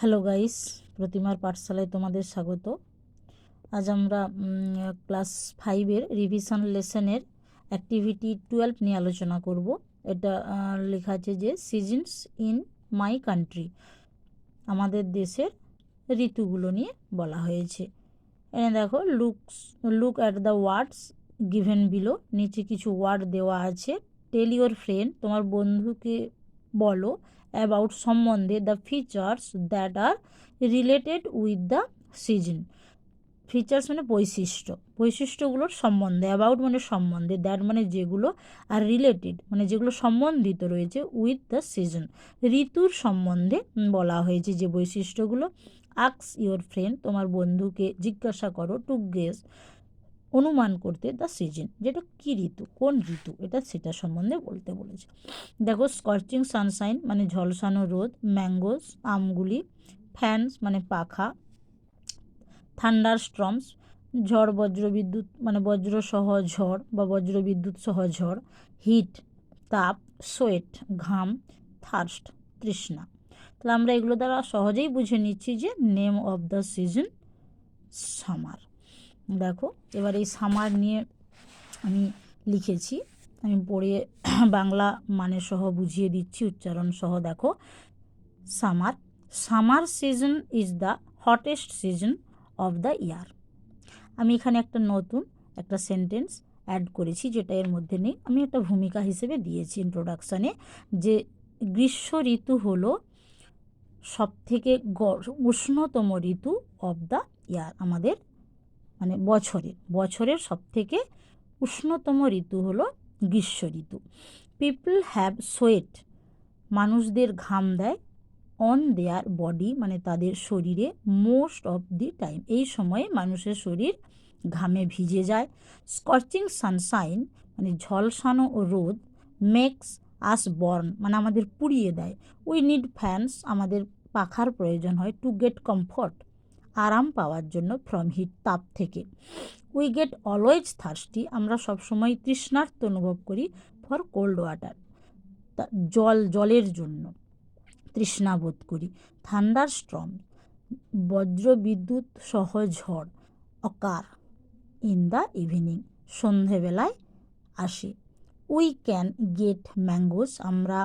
Hello guys, প্রতিমার পাঠশালায় তোমাদের স্বাগত। আজ আমরা ক্লাস ফাইভের রিভিশন লেসনের অ্যাক্টিভিটি টুয়েলভ নিয়ে আলোচনা করব। এটা লেখা আছে যে সিজনস ইন মাই কান্ট্রি আমাদের দেশের ঋতুগুলো নিয়ে বলা হয়েছে। এখানে দেখো looks look at the words given below নিচে কিছু ওয়ার্ড দেওয়া আছে। টেল ইউর ফ্রেন্ড তোমার বন্ধুকে বলো অ্যাবাউট সম্বন্ধে the features that R related with the season features মানে বৈশিষ্ট্য। বৈশিষ্ট্যগুলোর সম্বন্ধে অ্যাবাউট মানে সম্বন্ধে দ্যাট মানে যেগুলো, আর রিলেটেড মানে যেগুলো সম্বন্ধিত রয়েছে উইথ দ্য সিজন ঋতুর সম্বন্ধে বলা হয়েছে যে বৈশিষ্ট্যগুলো। আক্স ইওর ফ্রেন্ড তোমার বন্ধুকে জিজ্ঞাসা করো টু গেস অনুমান করতে দ্য সিজন যেটা কী ঋতু, কোন ঋতু, এটা সেটা সম্বন্ধে বলতে বলেছে। দেখো স্কর্চিং সানশাইন মানে ঝলসানো রোদ ম্যাঙ্গোস আমগুলি ফ্যানস মানে পাখা থান্ডার স্ট্রমস ঝড়, বজ্রবিদ্যুৎ মানে বজ্রসহ ঝড় বা বজ্রবিদ্যুৎ সহ ঝড় হিট তাপ সোয়েট ঘাম থার্স্ট তৃষ্ণা। তাহলে আমরা এগুলো দ্বারা সহজেই বুঝে নিচ্ছি যে name of the season summer দেখো, এবার এই সামার নিয়ে আমি লিখেছি। আমি পড়ে বাংলা মানে সহ বুঝিয়ে দিচ্ছি, উচ্চারণ সহ দেখো। Summer summer season is the hottest season of the year আমি এখানে একটা নতুন, একটা সেন্টেন্স অ্যাড করেছি যেটা এর মধ্যে নেই। আমি একটা ভূমিকা হিসেবে দিয়েছি ইন্ট্রোডাকশানে যে গ্রীষ্ম ঋতু হলো সবথেকে উষ্ণতম ঋতু অফ দ্য ইয়ার আমাদের মানে বছরের বছরের সবথেকে উষ্ণতম ঋতু হলো গ্রীষ্ম ঋতু। পিপল হ্যাভ সোয়েট মানুষদের ঘাম দেয় অন দেয়ার বডি মানে তাদের শরীরে মোস্ট অফ দি টাইম এই সময়ে মানুষের শরীর ঘামে ভিজে যায়। স্কর্চিং সানশাইন মানে ঝলসানো ও রোদ মেক্স আস বর্ন মানে আমাদের পুড়িয়ে দেয়। উই নিড ফ্যানস আমাদের পাখার প্রয়োজন হয় টু গেট কমফর্ট আরাম পাওয়ার জন্য ফ্রম হিট তাপ থেকে। উই গেট অলওয়েজ থার্স্টি আমরা সবসময় তৃষ্ণার্ত অনুভব করি ফর কোল্ড ওয়াটার জল, জলের জন্য। তৃষ্ণা বোধ করি থান্ডার স্ট্রম বজ্র বিদ্যুৎ সহ ঝড়, অকার ইন দ্য ইভিনিং সন্ধেবেলায় আসে। উই ক্যান গেট ম্যাঙ্গোস আমরা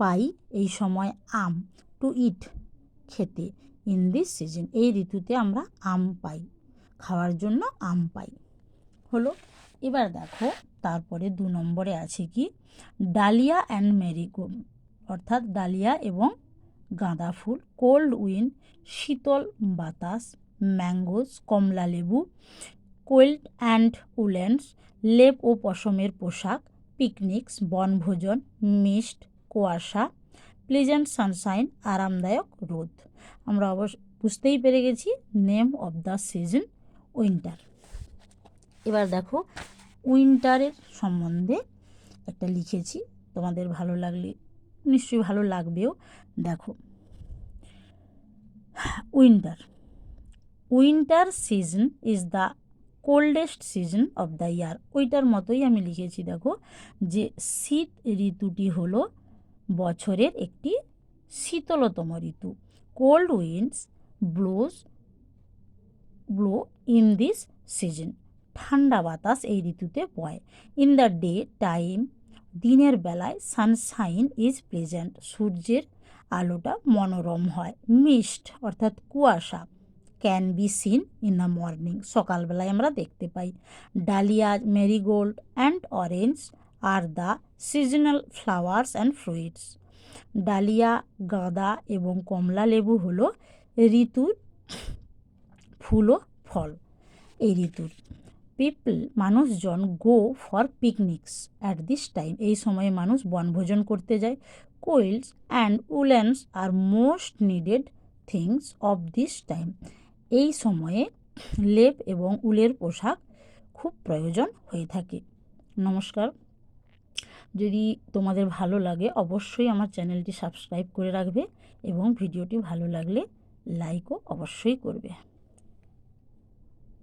পাই এই সময় আম টু ইট খেতে। ইন দিস সিজন এই ঋতুতে আমরা আম পাই, খাওয়ার জন্য আম পাই। হলো, এবার দেখো, তারপরে দু নম্বরে আছে কি? ডালিয়া অ্যান্ড ম্যারিগোল্ড অর্থাৎ ডালিয়া এবং গাঁদা ফুল কোল্ড উইন শীতল বাতাস ম্যাঙ্গোজ কমলা লেবু কোল্ড অ্যান্ড উলেন্স লেপ ও পশমের পোশাক পিকনিক্স বনভোজন মিস্ট কুয়াশা প্লেজেন্ট সানশাইন আরামদায়ক রোদ। আমরা অবশ্য বুঝতেই পেরে গেছি name of the season winter এবার দেখো উইন্টারের সম্বন্ধে একটা লিখেছি। তোমাদের ভালো লাগলে, নিশ্চয়ই ভালো লাগবেও। দেখো winter winter season is the coldest season of the year ওইটার মতোই আমি লিখেছি, দেখো, যে শীত ঋতুটি হলো বছরের একটি শীতলতম ঋতু। Cold winds blows blow in this season ঠান্ডা বাতাস এই ঋতুতে বয়। ইন দ্য ডে টাইম দিনের বেলায় সানশাইন ইজ প্লেজেন্ট সূর্যের আলোটা মনোরম হয়। মিস্ট অর্থাৎ কুয়াশা can be seen in the morning সকালবেলায় আমরা দেখতে পাই। Dahlia, marigold and orange R the seasonal flowers and fruits dahlia গাঁদা এবং কমলা লেবু হলো ঋতুর ফুল ও ফল। এই ঋতুর পিপল মানুষজন go for picnics at this time এই সময়ে মানুষ বনভোজন করতে যায়। Quilts and woollens R most needed things of this time এই সময়ে লেপ এবং উলের পোশাক খুব প্রয়োজন হয়ে থাকে। নমস্কার। যদি তোমাদের ভালো লাগে, অবশ্যই আমার চ্যানেলটি সাবস্ক্রাইব করে রাখবে এবং ভিডিওটি ভালো লাগলে লাইকও অবশ্যই করবে।